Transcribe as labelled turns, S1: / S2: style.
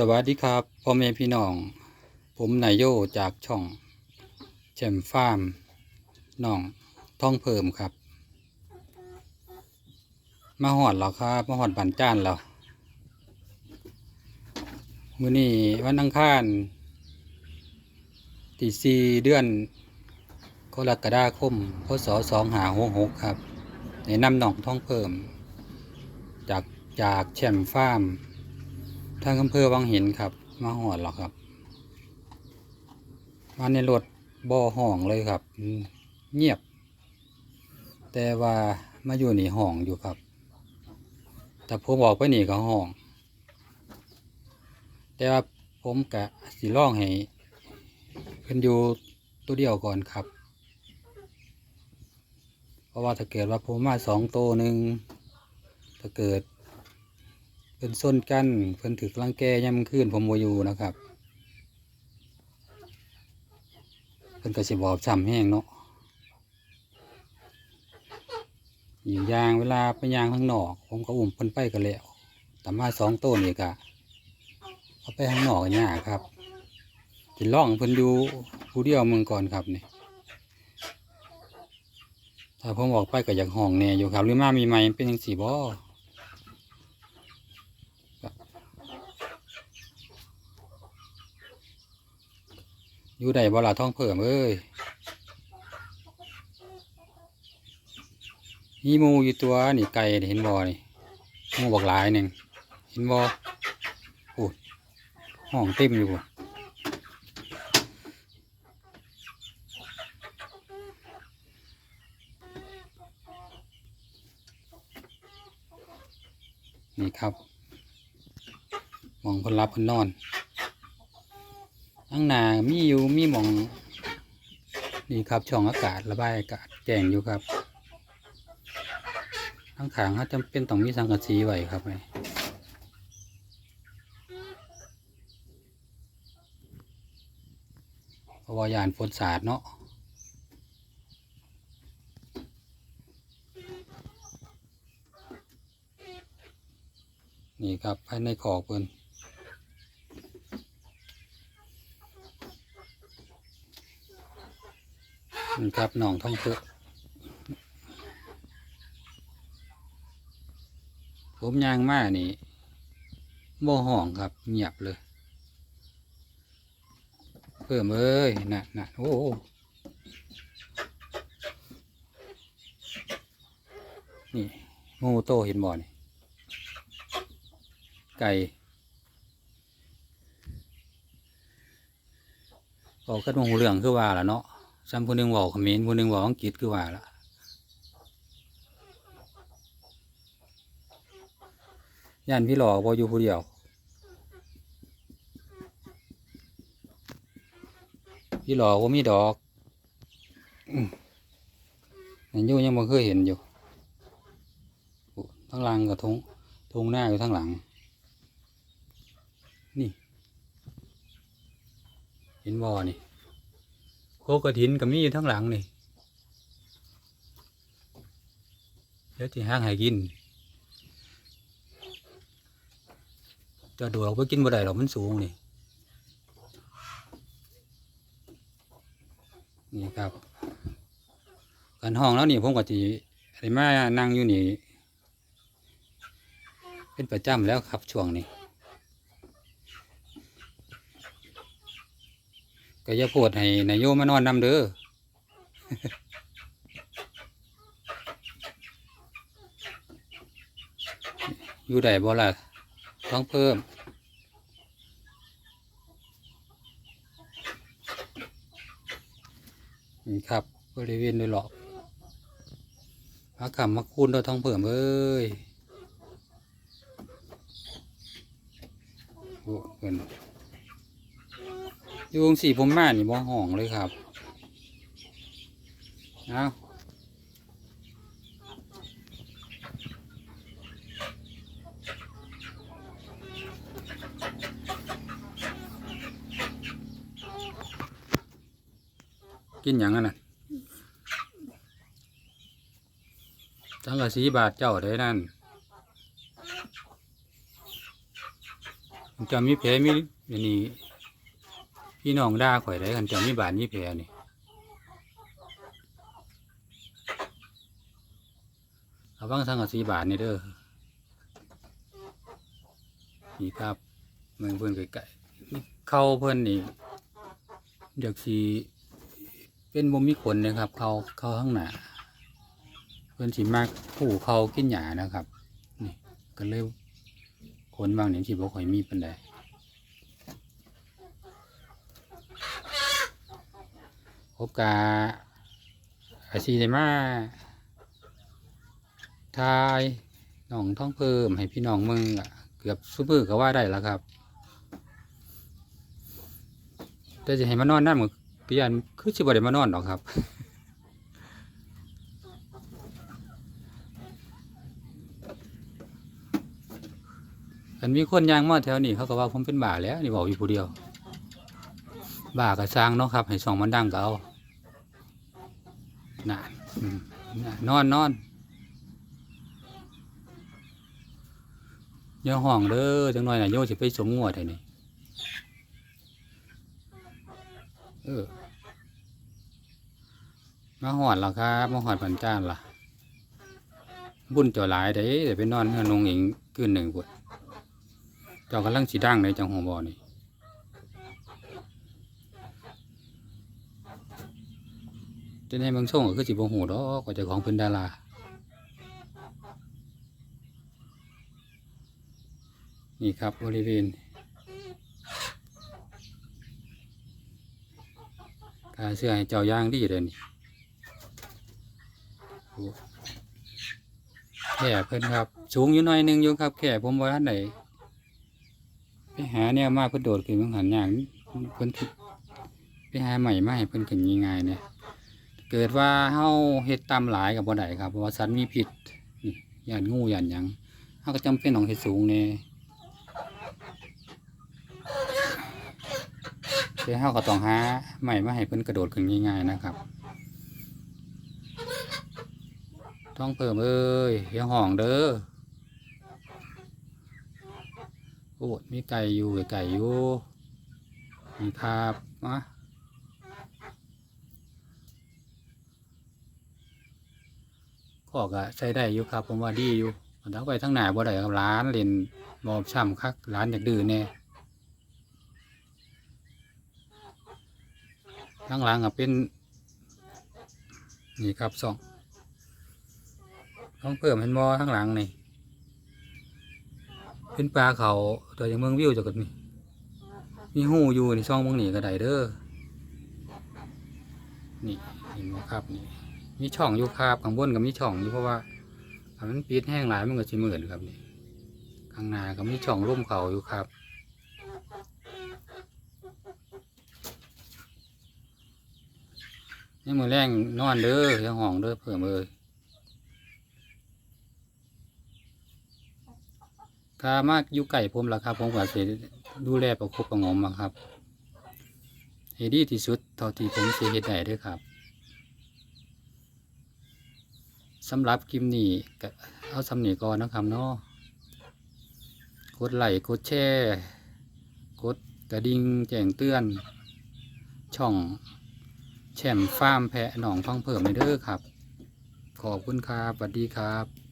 S1: สวัสดีครับพ่อแม่พี่น้อง ผมนายโยจากช่องแจมฟาร์มน้องท่องเพิ่มครับ มาหอดแล้วครับมาหอดบันจ้านแล้วมื้อนี้วันอังคารที่สี่เดือนกรกฎาคมพศสองหาหกหกครับในน้ำหนองท่องเพิ่ม จากจากแชมฟาร์มางอำเภอวังหินครับ มาหอดหรอครับ มาในรถบ่อห้องเลยครับ เงียบ แต่ว่ามาอยู่หนีห้องอยู่ครับ แต่ผมบอกไปหนี่ก็ห้อง แต่ว่าผมกะสิล่องให้เพิ่นอยู่ตัวเดียวก่อนครับ เพราะว่าถ้าเกิดว่าผมมาสองตัวหนึ่งถ้าเกิด เพิ่นส้นกันเพิ่นถึกรังแกย่ำขึ้นผมโมอยู่นะครับเพิ่นก็สิบอบช้ำแห้งเนาะอีกอย่างเวลาไปยางข้างนอก ผมก็อุ้มเพิ่นไปกันแล้วแต่มาสองต้นนี่กะเอาไปข้างนอกกันยากครับจิล่องเพิ่นอยู่ผู้เดียวเมืองก่อนครับนี่ถ้าผมออกไปก็อยากห้องแน่อยู่ครับหรือมามีไหมเป็นยังสี่บ่ อยู่ใดบ่ล่ะท้องเพิ่มเอ้ยมีมูอยู่ตัวนี่ไก่เห็นบ่นี่หมูบักหลายหนึ่งเห็นบ่โอ้ห้องเต็มอยู่นี่ครับมองคนรับคนนอน ข้างหน้ามีอยู่มีหมอง นี่ครับช่องอากาศระบายอากาศแจ้งอยู่ครับข้างขางเขาจำเป็นต้องมีสังกะสีไว้ครับไอ้เพราะว่ายานฝนสาดเนาะนี่ครับภายในขอกเพิ่น นี่ครับหนองท่องเที่ยวผมยางมานี่โมห้องครับ เงียบเลย เพิ่มเอ้ยน่ะน่ะโอ้โหนี่หมูโตเห็นบ่อนี่ไก่ออกกันมาหูเหลืองคือว่าล่ะเนาะ ซ้ำผู้หนึ่งบอกเขมรผู้หนึ่งบอกอังกฤษคือว่าละย่านพี่หล่อกบออยู่ผู้เดียวพี่หล่อว่ามีดอกอันยู่ยังบ่เคยเห็นอยู่โอ้ทั้งหลังกับทงทงหน้าอยู่ทั้งหลัง นี่ เห็นบ่อนี่ คกระถินก็มีอยู่ทั้งหลังนี่เดี๋ยวที่ห้างให้กินจะดูเราไปกินบ่ได้หรอกมันสูงนี่นี่ครับการห้องแล้วนี่ผมก็จีอะไรมานั่งอยู่นี่ เป็นประจำแล้วครับช่วงนี้ ก็อย่าโพดให้นายโยมานอนนำเด้ออยู่ได้บ่ล่ะต้องเพิ่ม นี่ครับบริเวณโดยรอบมาขำมาคูนเราท้องเพิ่มเอ้ยโอ้เพิ่น อยู่วงสี่ผมมานี่บ่ห้องเลยครับเอากินอย่างนั้นน่ะจังกะสีบาทเจ้าได้นั่นจ้ามีแผลมีนนี้ พี่น้องด่าข่อยได้คันเจ้ามีบาดมีแผลนี่ระวังทางกสีบาทนี่เด้อนี่ครับเมืองเพิ่อนไกลๆนี่เข้าเพิ่อนนี่อยากสีเป็นบ่มีขนนะครับเขาเข้าข้างหน้าเพิ่อนสิมากผู้เขากินหญ้านะครับ นี่ก็เลยขนบางนี่สิบ่ค่อยมีปานใด พบกาอาชีได้มาทายน้องท้องเพิ่มให้พี่น้องมืองอะเกือบซุมือร์ก็ว่าได้แล้วครับแต่จะให้มานอนนั่นมันก็ยันคือสิบ่ได้มานอนหรอกครับอันมีคนยางมาแถวนี้เขาก็ว่าผมเป็นบ่าแล้วนี่บอกอยู่ผู้เดียวบ่าก็สร้างเนาะครับให้สองมันดังก็เอา น่ะอืมน่ะนอนนอนย่าห้องเด้อจังหน่อยน่ะโยสิไปสมงวดให้นี่เออมาหอดแล้วครับมาหอดปันจ้านล่ะ บุญเจ้าหลายเด้เดี๋ยวไปนอนเฮือนลงเองคืนหนึ่งพุ่นเจ้ากำลังสีดังในจังหัวบอนี่ จะในเมืองส่งก็คือสิบหูดอกว่าจ้าของเป็นดารานี่ครับบริเวณการเสื้อให้เจ้าย่างดีเลยนี่แค่เพิ่นครับ สูงอยู่หน่อยนึงอยู่ครับแค่ผมว่าท่านไหนไปหาเนี่ยมากเพิ่นโดดขึ้นมันหันอย่างเพิ่นไปหาใหม่มาให้เพิ่นขึ้นง่ายๆเนี่ย เกิดว่าเฮาเฮ็ดตามหลายกับบ่ได้ครับเพราะว่าสัตว์มีพิษย่านงูย่านหยังเฮาก็จำเป็นต้องเฮ็ดสูงแน่แต่เฮาก็ต้องหาใหม่มาให้เพิ่นกระโดดขึ้นง่ายๆนะครับท้องเพิ่มเอ้ยอย่าห้องเด้อโอ้มีไก่อยู่ไก่อยู่มีครับมา ก็ก็ใช้ได้อยู่ครับ ผมว่าดีอยู่มันต้องไปทั้งหน้าบ่ได้ครับร้านเล่นบอบช่ำคักร้านอยากดื้อแน่ทั้งหลังก็เป็นนี่ครับสองต้องเพิ่มเห็นมอข้างหลังนี่เป็นปลาเขาตัวอย่างเมืองวิวจากกันนี่มีหูอยู่ในช่องเมืองนี่ก็ได้เด้อนี่เห็นไหมครับนี่ มีช่องอยู่ครับข้างบนก็มีช่องอยู่เพราะว่าถ้ามันปิดแห้งหลายมันก็จะเหมือนครับนี่ข้างหน้าก็มีช่องร่มเขาอยู่ครับนี่มือแรงนอนเด้อยังห้องเด้อเพิ่อมเอ้ยถ้ามากอยู่ไก่ผมละครับ ผมก็สิดูแลประคบประหงมอะครับให้ดีที่สุดเท่าที่ผมสิเฮ็ดได้เด้วยครับ สำหรับคลิปนี้ก็เอาสำเนีก่อนนะครับเนาะกดไลค์กดแชร์กดกระดิ่งแจ้งเตือน ช่องแชมฟาร์มแพะหนองฟังเพิ่มในเด้อครับ ขอบคุณครับสวัสดีครับ